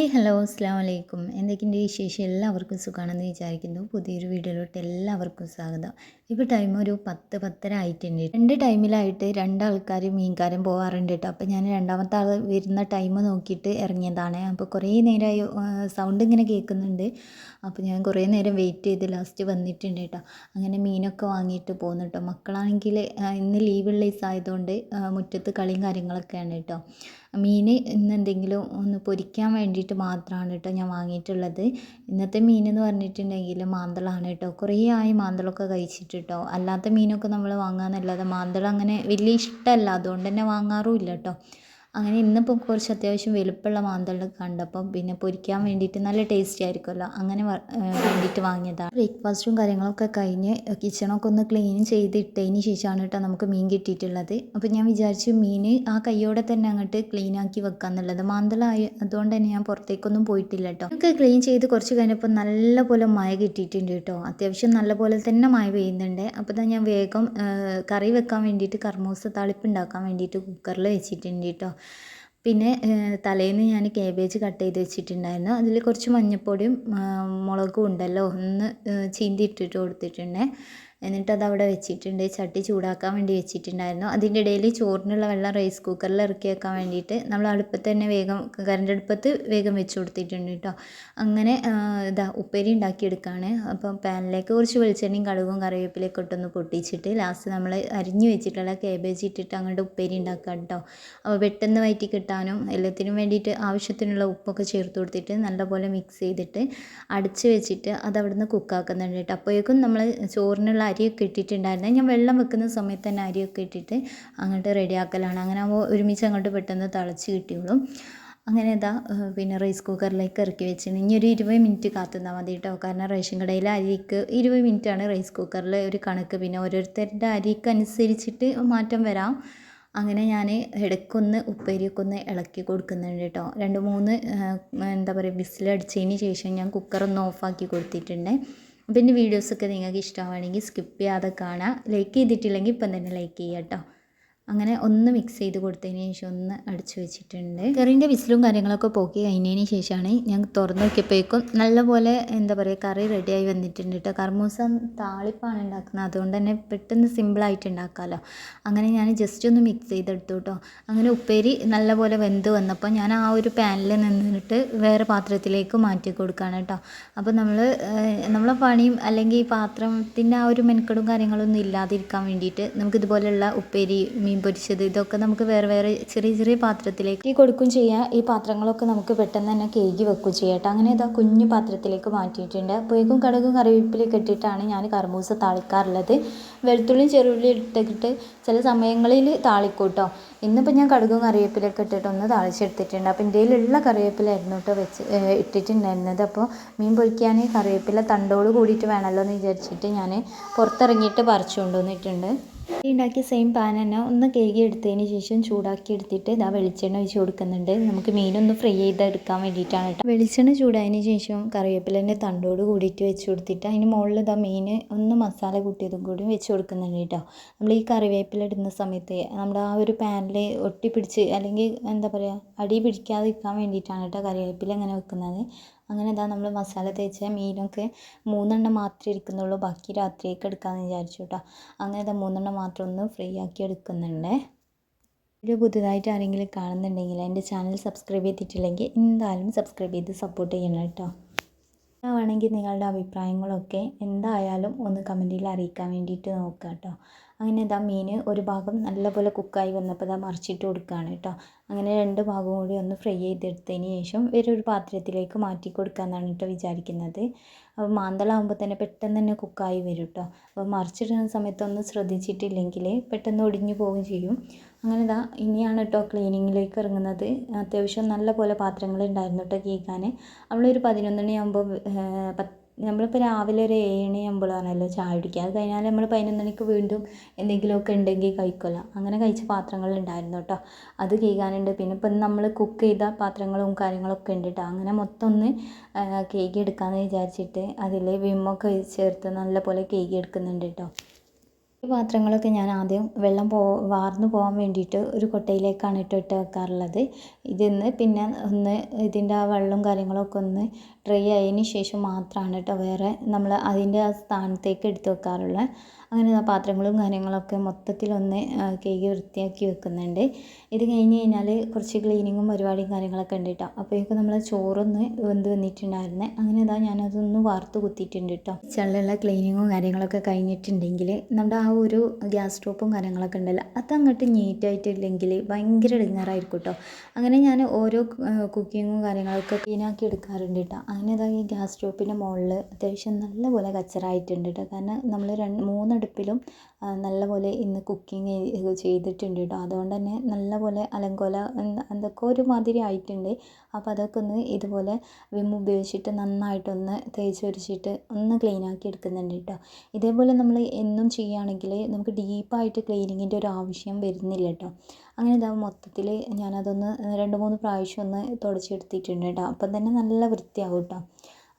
Hi hello അസ്സാം വലൈക്കും എന്തൊക്കെയുണ്ട് വിശേഷം? എല്ലാവർക്കും സുഖമാണെന്ന് വിചാരിക്കുന്നു. പുതിയൊരു വീഡിയോയിലോട്ട് എല്ലാവർക്കും സ്വാഗതം. ഇപ്പോൾ ടൈം ഒരു പത്ത് പത്തര ആയിട്ടുണ്ട്. രണ്ട് ടൈമിലായിട്ട് രണ്ടാൾക്കാർ മീൻകാരൻ പോകാറുണ്ട് കേട്ടോ അപ്പോൾ ഞാൻ രണ്ടാമത്തെ ആൾ വരുന്ന ടൈം നോക്കിയിട്ട് ഇറങ്ങിയതാണ്. അപ്പോൾ കുറേ നേരമായി സൗണ്ട് ഇങ്ങനെ കേൾക്കുന്നുണ്ട്. അപ്പോൾ ഞാൻ കുറേ നേരം വെയിറ്റ് ചെയ്ത് ലാസ്റ്റ് വന്നിട്ടുണ്ട് കേട്ടോ അങ്ങനെ മീനൊക്കെ വാങ്ങിയിട്ട് പോകുന്നു കേട്ടോ മക്കളാണെങ്കിൽ ഇന്ന് ലീവ് ഉള്ള ഈസായതുകൊണ്ട് മുറ്റത്ത് കളിയും കാര്യങ്ങളൊക്കെയാണ് കേട്ടോ മീൻ ഇന്ന് എന്തെങ്കിലും ഒന്ന് പൊരിക്കാൻ വേണ്ടിയിട്ട് മാത്രമാണ് കേട്ടോ ഞാൻ വാങ്ങിയിട്ടുള്ളത്. ഇന്നത്തെ മീൻ എന്ന് പറഞ്ഞിട്ടുണ്ടെങ്കിൽ മാന്തളാണ് കേട്ടോ കുറേ ആയി മാന്തളൊക്കെ കഴിച്ചിട്ട് കേട്ടോ അല്ലാത്ത മീനൊക്കെ നമ്മൾ വാങ്ങാമെന്നല്ലാതെ മാന്തളം അങ്ങനെ വലിയ ഇഷ്ടമല്ല അതുകൊണ്ട് തന്നെ വാങ്ങാറുമില്ല കേട്ടോ അങ്ങനെ ഇന്നിപ്പോൾ കുറച്ച് അത്യാവശ്യം വലുപ്പമുള്ള മാന്തളം കണ്ടപ്പം പിന്നെ പൊരിക്കാൻ വേണ്ടിയിട്ട് നല്ല ടേസ്റ്റി ആയിരിക്കുമല്ലോ. അങ്ങനെ വേണ്ടിയിട്ട് വാങ്ങിയതാണ്. ബ്രേക്ക്ഫാസ്റ്റും കാര്യങ്ങളൊക്കെ കഴിഞ്ഞ് കിച്ചണൊക്കെ ഒന്ന് ക്ലീൻ ചെയ്തിട്ടതിന് ശേഷമാണ് കേട്ടോ നമുക്ക് മീൻ കിട്ടിയിട്ടുള്ളത്. അപ്പോൾ ഞാൻ വിചാരിച്ചു മീൻ ആ കയ്യോടെ തന്നെ അങ്ങോട്ട് ക്ലീൻ ആക്കി വെക്കാന്നുള്ളത് മാന്തളായി അതുകൊണ്ട് തന്നെ ഞാൻ പുറത്തേക്കൊന്നും പോയിട്ടില്ല കേട്ടോ. നമുക്ക് ക്ലീൻ ചെയ്ത് കുറച്ച് കഴിഞ്ഞപ്പോൾ നല്ല പോലെ മഴ കിട്ടിയിട്ടുണ്ട് കേട്ടോ. അത്യാവശ്യം നല്ല പോലെ തന്നെ മഴ പെയ്യുന്നുണ്ട്. അപ്പോൾ തന്നെ ഞാൻ വേഗം കറി വെക്കാൻ വേണ്ടിയിട്ട് കർമ്മോസ് താളിപ്പ് ഉണ്ടാക്കാൻ വേണ്ടിയിട്ട് കുക്കറിൽ വെച്ചിട്ടുണ്ട് കേട്ടോ. പിന്നെ തലേന്ന് ഞാൻ കേബേജ് കട്ട് ചെയ്ത് വെച്ചിട്ടുണ്ടായിരുന്നു. അതിൽ കുറച്ച് മഞ്ഞൾപ്പൊടിയും മുളകും ഉണ്ടല്ലോ ഒന്ന് ചീന്തി ഇട്ടിട്ട് കൊടുത്തിട്ടുണ്ട്. എന്നിട്ട് അത് അവിടെ വെച്ചിട്ടുണ്ട്. ചട്ടി ചൂടാക്കാൻ വേണ്ടി വെച്ചിട്ടുണ്ടായിരുന്നു. അതിന്റെ ഇടയിൽ ചോറിനുള്ള വെള്ളം റൈസ് കുക്കറിൽ ഇറക്കി വെക്കാൻ വേണ്ടിയിട്ട് നമ്മൾ അടുപ്പത്ത് തന്നെ വേഗം കറണ്ട് അടുപ്പത്ത് വേഗം വെച്ച് കൊടുത്തിട്ടുണ്ട് കേട്ടോ അങ്ങനെ ഇതാ ഉപ്പേരി ഉണ്ടാക്കിയെടുക്കുകയാണ് അപ്പം പാനിലേക്ക് കുറച്ച് വെളിച്ചെണ്ണയും കടുകും കറിവേപ്പിലേക്ക് ഇട്ടൊന്ന് പൊട്ടിച്ചിട്ട് ലാസ്റ്റ് നമ്മൾ അരിഞ്ഞു വെച്ചിട്ടുള്ള കേബേജ് ഇട്ടിട്ട് അങ്ങോട്ട് ഉപ്പേരി ഉണ്ടാക്കാം കേട്ടോ അപ്പോൾ പെട്ടെന്ന് വയറ്റി കിട്ടാനും എല്ലാത്തിനും വേണ്ടിയിട്ട് ആവശ്യത്തിനുള്ള ഉപ്പൊക്കെ ചേർത്ത് കൊടുത്തിട്ട് നല്ലപോലെ മിക്സ് ചെയ്തിട്ട് അടച്ച് വെച്ചിട്ട് അത് അവിടുന്ന് കുക്കാക്കുന്നുണ്ട് കേട്ടോ അപ്പോഴേക്കും നമ്മൾ ചോറിനുള്ള അരിയൊക്കെ ഇട്ടിട്ടുണ്ടായിരുന്നത് ഞാൻ വെള്ളം വെക്കുന്ന സമയത്ത് തന്നെ അരിയൊക്കെ ഇട്ടിട്ട് അങ്ങോട്ട് റെഡിയാക്കലാണ്. അങ്ങനെ ഒരുമിച്ച് അങ്ങോട്ട് പെട്ടെന്ന് തിളച്ച് കിട്ടിയോളും അങ്ങനെ ഇതാ പിന്നെ റൈസ് കുക്കറിലേക്ക് ഇറക്കി വെച്ചിന്. ഇനി ഒരു ഇരുപത് മിനിറ്റ് കാത്തുനിന്നാൽ മതി കേട്ടോ കാരണം റേഷൻ കടയിൽ അരിക്ക് ഇരുപത് മിനിറ്റാണ് റൈസ് കുക്കറിൽ ഒരു കണക്ക്. പിന്നെ ഓരോരുത്തരുടെ അരിക്ക് അനുസരിച്ചിട്ട് മാറ്റം വരാം. അങ്ങനെ ഞാൻ ഇടയ്ക്കൊന്ന് ഉപ്പേരിയൊക്കെ ഒന്ന് ഇളക്കി കൊടുക്കുന്നുണ്ട് കേട്ടോ രണ്ട് മൂന്ന് എന്താ പറയുക വിസിലടിച്ചതിന് ശേഷം ഞാൻ കുക്കറൊന്ന് ഓഫാക്കി കൊടുത്തിട്ടുണ്ട്. എന്റെ വീഡിയോസൊക്കെ നിങ്ങൾക്ക് ഇഷ്ടമാണെങ്കിൽ സ്കിപ്പ് ചെയ്യാതെ കാണാം ലൈക്ക് ചെയ്തിട്ടില്ലെങ്കിൽ ഇപ്പം തന്നെ ലൈക്ക് ചെയ്യുക കേട്ടോ അങ്ങനെ ഒന്ന് മിക്സ് ചെയ്ത് കൊടുത്തതിന് ശേഷം ഒന്ന് അടിച്ചു വെച്ചിട്ടുണ്ട്. കറിന്റെ വിസിലും കാര്യങ്ങളൊക്കെ പോക്കി കഴിഞ്ഞതിന് ശേഷമാണ് ഞാൻ തുറന്നു നോക്കിയപ്പോഴേക്കും നല്ലപോലെ എന്താ പറയുക കറി റെഡിയായി വന്നിട്ടുണ്ട് കേട്ടോ കർമൂസ താളിപ്പാണ് ഉണ്ടാക്കുന്നത്. അതുകൊണ്ട് തന്നെ പെട്ടെന്ന് സിമ്പിളായിട്ട് ഉണ്ടാക്കാമല്ലോ അങ്ങനെ ഞാൻ ജസ്റ്റ് ഒന്ന് മിക്സ് ചെയ്തെടുത്തു കേട്ടോ അങ്ങനെ ഉപ്പേരി നല്ലപോലെ വെന്ത് വന്നപ്പോൾ ഞാൻ ആ ഒരു പാനിൽ നിന്നിട്ട് വേറെ പാത്രത്തിലേക്ക് മാറ്റി കൊടുക്കുകയാണ് കേട്ടോ അപ്പോൾ നമ്മൾ നമ്മളെ പണിയും അല്ലെങ്കിൽ ഈ പാത്രത്തിന്റെ ആ ഒരു മെനക്കെടും കാര്യങ്ങളൊന്നും ഇല്ലാതിരിക്കാൻ വേണ്ടിയിട്ട് നമുക്കിതുപോലെയുള്ള ഉപ്പേരി മീൻ പൊരിച്ചത് ഇതൊക്കെ നമുക്ക് വേറെ വേറെ ചെറിയ ചെറിയ പാത്രത്തിലേക്ക് കൊടുക്കും ചെയ്യാം. ഈ പാത്രങ്ങളൊക്കെ നമുക്ക് പെട്ടെന്ന് തന്നെ കേകി വെക്കും ചെയ്യാം അങ്ങനെ ഇതാ കുഞ്ഞു പാത്രത്തിലേക്ക് മാറ്റിയിട്ടുണ്ട്. അപ്പോഴേക്കും കടുകും കറിവേപ്പിലൊക്കെ ഇട്ടിട്ടാണ് ഞാൻ കർമൂസ താളിക്കാറുള്ളത്. വെളുത്തുള്ളിയും ചെറുള്ളിയും ഇട്ടിട്ട് ചില സമയങ്ങളിൽ താളിക്കും കേട്ടോ ഇന്നിപ്പോൾ ഞാൻ കടുകും കറിവേപ്പിലൊക്കെ ഇട്ടിട്ട് ഒന്ന് താളിച്ചെടുത്തിട്ടുണ്ട്. അപ്പോൾ ഇന്ത്യയിലുള്ള കറിവേപ്പിലായിരുന്നു കേട്ടോ വെച്ച് ഇട്ടിട്ടുണ്ടായിരുന്നത്. അപ്പോൾ മീൻ പൊരിക്കാൻ കറിവേപ്പില തണ്ടോട് കൂടിയിട്ട് വേണമല്ലോ എന്ന് വിചാരിച്ചിട്ട് ഞാൻ പുറത്തിറങ്ങിയിട്ട് പറിച്ചു കൊണ്ടുവന്നിട്ടുണ്ട് ഉണ്ടാക്കിയ സെയിം പാൻ തന്നെ ഒന്ന് കഴുകി എടുത്തതിന് ശേഷം ചൂടാക്കി എടുത്തിട്ട് ഇതാ വെളിച്ചെണ്ണ ഒഴിച്ച് കൊടുക്കുന്നുണ്ട്. നമുക്ക് മീനൊന്ന് ഫ്രൈ ചെയ്തെടുക്കാൻ വേണ്ടിയിട്ടാണ് കേട്ടോ. വെളിച്ചെണ്ണ ചൂടായതിന് ശേഷം കറിവേപ്പിലേന്റെ തണ്ടോട് കൂടിയിട്ട് വെച്ച് കൊടുത്തിട്ട് അതിന് മുകളിൽ ഇതാ മീൻ ഒന്ന് മസാല കൂട്ടിയതും കൂടി വെച്ച് കൊടുക്കുന്നുണ്ട് കേട്ടോ. നമ്മൾ ഈ കറിവേപ്പില ഇടുന്ന സമയത്ത് നമ്മുടെ ആ ഒരു പാനിൽ ഒട്ടിപ്പിടിച്ച് അല്ലെങ്കിൽ എന്താ പറയുക അടി പിടിക്കാതിരിക്കാൻ വേണ്ടിയിട്ടാണ് കേട്ടോ കറിവേപ്പില ഇങ്ങനെ വെക്കുന്നത്. അങ്ങനെ ഇതാ നമ്മൾ മസാല തേച്ച മീനൊക്കെ മൂന്നെണ്ണം മാത്രമേ ഇരിക്കുന്നുള്ളൂ ബാക്കി രാത്രിയൊക്കെ എടുക്കാമെന്ന് വിചാരിച്ചു കേട്ടോ അങ്ങനെ ഇതാ മൂന്നെണ്ണം മാത്രം ഒന്ന് ഫ്രീ ആക്കി എടുക്കുന്നുണ്ട്. വീഡിയോ പുതുതായിട്ട് ആരെങ്കിലും കാണുന്നുണ്ടെങ്കിൽ എന്റെ ചാനൽ സബ്സ്ക്രൈബ് ചെയ്തിട്ടില്ലെങ്കിൽ എന്തായാലും സബ്സ്ക്രൈബ് ചെയ്ത് സപ്പോർട്ട് ചെയ്യണം കേട്ടോ വേണമെങ്കിൽ നിങ്ങളുടെ അഭിപ്രായങ്ങളൊക്കെ എന്തായാലും ഒന്ന് കമന്റിൽ അറിയിക്കാൻ വേണ്ടിയിട്ട് നോക്കുക കേട്ടോ. അങ്ങനെ ഇതാ മീൻ ഒരു ഭാഗം നല്ലപോലെ കുക്കായി വന്നപ്പോൾ ഇതാ മറിച്ചിട്ട് കൊടുക്കുകയാണ് കേട്ടോ. അങ്ങനെ രണ്ട് ഭാഗവും കൂടി ഒന്ന് ഫ്രൈ ചെയ്തെടുത്തതിന് ശേഷം വേറൊരു പാത്രത്തിലേക്ക് മാറ്റി കൊടുക്കാമെന്നാണ് കേട്ടോ വിചാരിക്കുന്നത്. അപ്പോൾ മാന്തളാകുമ്പോൾ തന്നെ പെട്ടെന്ന് തന്നെ കുക്കായി വരും കേട്ടോ. അപ്പോൾ മറിച്ചിടുന്ന സമയത്ത് ഒന്ന് ശ്രദ്ധിച്ചിട്ടില്ലെങ്കിൽ പെട്ടെന്ന് ഒടിഞ്ഞു പോവുകയും ചെയ്യും. അങ്ങനെ ഇതാ ഇനിയാണ് കേട്ടോ ക്ലീനിങ്ങിലേക്ക് ഇറങ്ങുന്നത്. അത്യാവശ്യം നല്ല പോലെ പാത്രങ്ങൾ ഉണ്ടായിരുന്നു കേട്ടോ കേൾക്കാൻ നമ്മളൊരു പതിനൊന്ന് മണിയാകുമ്പോൾ പത്ത് നമ്മളിപ്പോൾ രാവിലെ ഒരു ഏഴ് മണിയാകുമ്പോഴാണല്ലോ ചായ കുടിക്കുക അത് കഴിഞ്ഞാൽ നമ്മൾ പതിനൊന്ന് മണിക്ക് വീണ്ടും എന്തെങ്കിലുമൊക്കെ ഉണ്ടെങ്കിൽ കഴിക്കുമല്ലോ അങ്ങനെ കഴിച്ച പാത്രങ്ങൾ ഉണ്ടായിരുന്നു കേട്ടോ അത് കേൾക്കാനുണ്ട്. പിന്നെ ഇപ്പം നമ്മൾ കുക്ക് ചെയ്ത പാത്രങ്ങളും കാര്യങ്ങളൊക്കെ ഉണ്ട് കേട്ടോ അങ്ങനെ മൊത്തം ഒന്ന് കേക്ക് എടുക്കാമെന്ന് വിചാരിച്ചിട്ട് അതിൽ വിമ്മൊക്കെ ചേർത്ത് നല്ല പോലെ കേക്ക് എടുക്കുന്നുണ്ട് കേട്ടോ ഈ പാത്രങ്ങളൊക്കെ ഞാൻ ആദ്യം വെള്ളം പോ വാർന്നു പോകാൻ വേണ്ടിയിട്ട് ഒരു കൊട്ടയിലേക്കാണ് ഇട്ട് ഇട്ട് വെക്കാറുള്ളത്. നിന്ന് പിന്നെ ഒന്ന് ഇതിന്റെ ആ വെള്ളവും കാര്യങ്ങളൊക്കെ ഒന്ന് ഡ്രൈ ആയതിന് ശേഷം മാത്രമാണ് കേട്ടോ വേറെ നമ്മൾ അതിന്റെ ആ സ്ഥാനത്തേക്ക് എടുത്ത് വെക്കാറുള്ളത് അങ്ങനെ പാത്രങ്ങളും കാര്യങ്ങളൊക്കെ മൊത്തത്തിലൊന്ന് കഴുകി വൃത്തിയാക്കി വെക്കുന്നുണ്ട്. ഇത് കഴിഞ്ഞ് കഴിഞ്ഞാൽ കുറച്ച് ക്ലീനിങ്ങും പരിപാടിയും കാര്യങ്ങളൊക്കെ ഉണ്ട് കേട്ടോ അപ്പോഴേക്കും നമ്മൾ ചോറൊന്ന് വെന്ത് വന്നിട്ടുണ്ടായിരുന്നേ. അങ്ങനെ ഇതാ ഞാനതൊന്ന് വാർത്ത് കുത്തിയിട്ടുണ്ട് കേട്ടോ ചെള്ളുള്ള ക്ലീനിങ്ങും കാര്യങ്ങളൊക്കെ കഴിഞ്ഞിട്ടുണ്ടെങ്കിൽ നമ്മുടെ ആ ഒരു ഗ്യാസ് സ്റ്റോപ്പും കാര്യങ്ങളൊക്കെ ഉണ്ടല്ലോ അതങ്ങോട്ട് നീറ്റായിട്ടില്ലെങ്കിൽ ഭയങ്കര ഇടങ്ങാറായിരിക്കും കേട്ടോ അങ്ങനെ ഞാൻ ഓരോ കുക്കിങ്ങും കാര്യങ്ങളൊക്കെ ക്ലീനാക്കി എടുക്കാറുണ്ട് കേട്ടോ ഇതാ ഈ ഗ്യാസ് സ്റ്റോപ്പിന്റെ മുകളിൽ അത്യാവശ്യം നല്ലപോലെ കച്ചറായിട്ടുണ്ട് കേട്ടോ. കാരണം നമ്മൾ രണ്ട് മൂന്നടുപ്പിലും നല്ലപോലെ ഇന്ന് കുക്കിങ് ചെയ്തിട്ടുണ്ട് കേട്ടോ. അതുകൊണ്ട് തന്നെ നല്ല പോലെ അലങ്കോല എന്തൊക്കെ ഒരു മാതിരി ആയിട്ടുണ്ട്. അപ്പോൾ അതൊക്കെ ഒന്ന് ഇതുപോലെ വിം ഉപയോഗിച്ചിട്ട് നന്നായിട്ടൊന്ന് തേച്ച് ഒരിച്ചിട്ട് ഒന്ന് ക്ലീൻ ആക്കി എടുക്കുന്നുണ്ട് കേട്ടോ. ഇതേപോലെ നമ്മൾ എന്നും ചെയ്യുകയാണെങ്കിൽ നമുക്ക് ഡീപ്പായിട്ട് ക്ലീനിങ്ങിന്റെ ഒരു ആവശ്യം വരുന്നില്ല കേട്ടോ. അങ്ങനെ ഇതാ മൊത്തത്തിൽ ഞാനതൊന്ന് രണ്ട് മൂന്ന് പ്രാവശ്യം ഒന്ന് തുടച്ചെടുത്തിട്ടുണ്ട് കേട്ടോ. അപ്പം തന്നെ നല്ല വൃത്തിയാവും കേട്ടോ.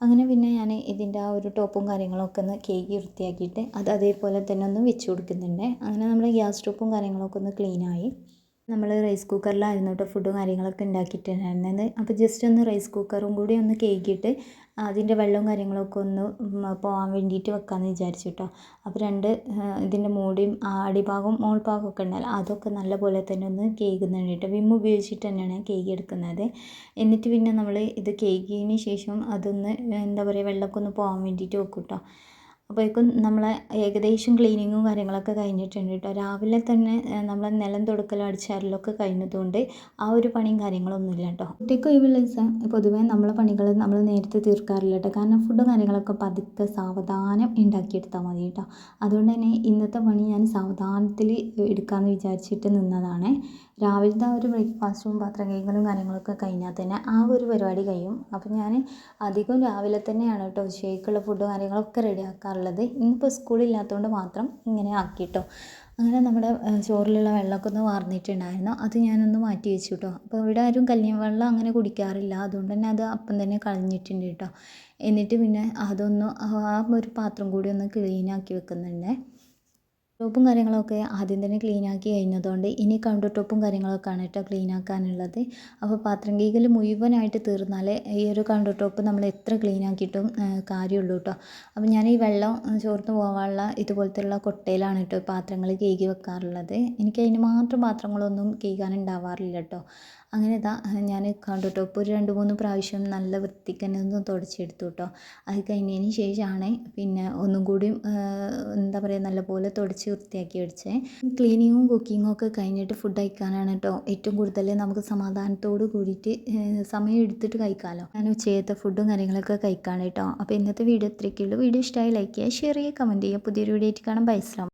അങ്ങനെ പിന്നെ ഞാൻ ഇതിന്റെ ആ ഒരു ടോപ്പും കാര്യങ്ങളൊക്കെ ഒന്ന് കേക്ക് വൃത്തിയാക്കിയിട്ട് അത് അതേപോലെ തന്നെ ഒന്ന് വെച്ച് കൊടുക്കുന്നുണ്ട്. അങ്ങനെ നമ്മൾ ഗ്യാസ് ടോപ്പും കാര്യങ്ങളൊക്കെ ഒന്ന് ക്ലീനായി. നമ്മൾ റൈസ് കുക്കറിലായിരുന്നു കേട്ടോ ഫുഡും കാര്യങ്ങളൊക്കെ ഉണ്ടാക്കിയിട്ടുണ്ടായിരുന്നത്. അപ്പോൾ ജസ്റ്റ് ഒന്ന് റൈസ് കുക്കറും കൂടി ഒന്ന് കേക്കിയിട്ട് അതിന്റെ വെള്ളവും കാര്യങ്ങളൊക്കെ ഒന്ന് പോകാൻ വേണ്ടിയിട്ട് വെക്കാമെന്ന് വിചാരിച്ചു കേട്ടോ അപ്പോൾ രണ്ട് ഇതിന്റെ മൂടിയും അടിഭാഗവും മോൾഭാഗവും ഒക്കെ ഉണ്ടല്ലോ അതൊക്കെ നല്ലപോലെ തന്നെ ഒന്ന് കേൾക്കുന്നുണ്ട് കേട്ടോ. വിം ഉപയോഗിച്ചിട്ട് തന്നെയാണ് കേക്ക് എടുക്കുന്നത്. എന്നിട്ട് പിന്നെ നമ്മൾ ഇത് കേക്കിന് ശേഷം അതൊന്ന് എന്താ പറയുക വെള്ളമൊക്കെ ഒന്ന് പോകാൻ വേണ്ടിയിട്ട് വെക്കും കേട്ടോ. അപ്പോഴേക്കും നമ്മളെ ഏകദേശം ക്ലീനിങ്ങും കാര്യങ്ങളൊക്കെ കഴിഞ്ഞിട്ടുണ്ട് കേട്ടോ. രാവിലെ തന്നെ നമ്മൾ നിലം തുടക്കലും അടിച്ചാരലൊക്കെ കഴിഞ്ഞതുകൊണ്ട് ആ ഒരു പണിയും കാര്യങ്ങളൊന്നും ഇല്ല കേട്ടോ. ഒറ്റയ്ക്ക് ഒഴിവുള്ള ദിവസം പൊതുവേ നമ്മളെ പണികൾ നമ്മൾ നേരത്തെ തീർക്കാറില്ല കേട്ടോ. കാരണം ഫുഡും കാര്യങ്ങളൊക്കെ പതുക്കെ സാവധാനം ഉണ്ടാക്കിയെടുത്താൽ മതി കേട്ടോ. അതുകൊണ്ട് തന്നെ ഇന്നത്തെ പണി ഞാൻ സാവധാനത്തിൽ എടുക്കാമെന്ന് വിചാരിച്ചിട്ട് നിന്നതാണ്. രാവിലത്തെ ആ ഒരു ബ്രേക്ക്ഫാസ്റ്റും പാത്രം കഴുകലും കാര്യങ്ങളൊക്കെ കഴിഞ്ഞാൽ തന്നെ ആ ഒരു പരിപാടി കഴിയും. അപ്പോൾ ഞാൻ അധികം രാവിലെ തന്നെയാണ് കേട്ടോ ഉച്ചയ്ക്കുള്ള ഫുഡ് കാര്യങ്ങളൊക്കെ റെഡി ആക്കാറുള്ളത് ഇന്നിപ്പോൾ സ്കൂളില്ലാത്തതുകൊണ്ട് മാത്രം ഇങ്ങനെ ആക്കിട്ടോ അങ്ങനെ നമ്മുടെ ചോറിലുള്ള വെള്ളമൊക്കെ ഒന്ന് വാർന്നിട്ടുണ്ടായിരുന്നു. അത് ഞാനൊന്ന് മാറ്റി വെച്ചു കേട്ടോ. അപ്പോൾ ഇവിടെ ആരും കല്യാണ വെള്ളം അങ്ങനെ കുടിക്കാറില്ല. അതുകൊണ്ട് തന്നെ അത് അപ്പം തന്നെ കളഞ്ഞിട്ടുണ്ട് കേട്ടോ. എന്നിട്ട് പിന്നെ അതൊന്ന് ആ ഒരു പാത്രം കൂടി ഒന്ന് ക്ലീനാക്കി വെക്കുന്നുണ്ട്. ടോപ്പും കാര്യങ്ങളൊക്കെ ആദ്യം തന്നെ ക്ലീൻ ആക്കി കഴിഞ്ഞതുകൊണ്ട് ഇനി കൗണ്ടർ ടോപ്പും കാര്യങ്ങളൊക്കെ ആണ് കേട്ടോ ക്ലീൻ ആക്കാനുള്ളത്. അപ്പോൾ പാത്രം കീകൽ മുഴുവനായിട്ട് തീർന്നാലേ ഈ ഒരു കൗണ്ടർ ടോപ്പ് നമ്മൾ എത്ര ക്ലീൻ ആക്കിയിട്ടും കാര്യമുള്ളൂ കേട്ടോ അപ്പോൾ ഞാൻ ഈ വെള്ളം ചോർന്ന് പോകാനുള്ള ഇതുപോലത്തെയുള്ള കൊട്ടയിലാണ് കേട്ടോ പാത്രങ്ങൾ കീകി വെക്കാറുള്ളത്. എനിക്ക് അതിന് മാത്രം പാത്രങ്ങളൊന്നും കീകാനുണ്ടാവാറില്ല കേട്ടോ അങ്ങനെ ഇതാ ഞാൻ കണ്ടു കേട്ടോ ഇപ്പോൾ ഒരു രണ്ട് മൂന്ന് പ്രാവശ്യം നല്ല വൃത്തിക്ക് തന്നെ ഒന്ന് തുടച്ചെടുത്തു കേട്ടോ അത് കഴിഞ്ഞതിന് ശേഷമാണ് പിന്നെ ഒന്നും കൂടി എന്താ പറയുക നല്ലപോലെ തുടച്ച് വൃത്തിയാക്കി വെച്ചേ ക്ലീനിങ്ങും കുക്കിങ്ങും ഒക്കെ കഴിഞ്ഞിട്ട് ഫുഡ് കഴിക്കാനാണ് കേട്ടോ ഏറ്റവും കൂടുതൽ നമുക്ക് സമാധാനത്തോട് കൂടിയിട്ട് സമയം എടുത്തിട്ട് കഴിക്കാമല്ലോ ഞാൻ ഉച്ചയത്തെ ഫുഡും കാര്യങ്ങളൊക്കെ കഴിക്കാണ് കേട്ടോ അപ്പോൾ ഇന്നത്തെ വീഡിയോ ഇത്രയൊക്കെയുള്ളൂ വീഡിയോ ഇഷ്ടമായി ലൈക്ക് ചെയ്യുക ഷെയർ ചെയ്യുക കമന്റ് ചെയ്യുക. പുതിയൊരു വീഡിയോ ആയിട്ട് കാണാൻ ബൈസ്ലാം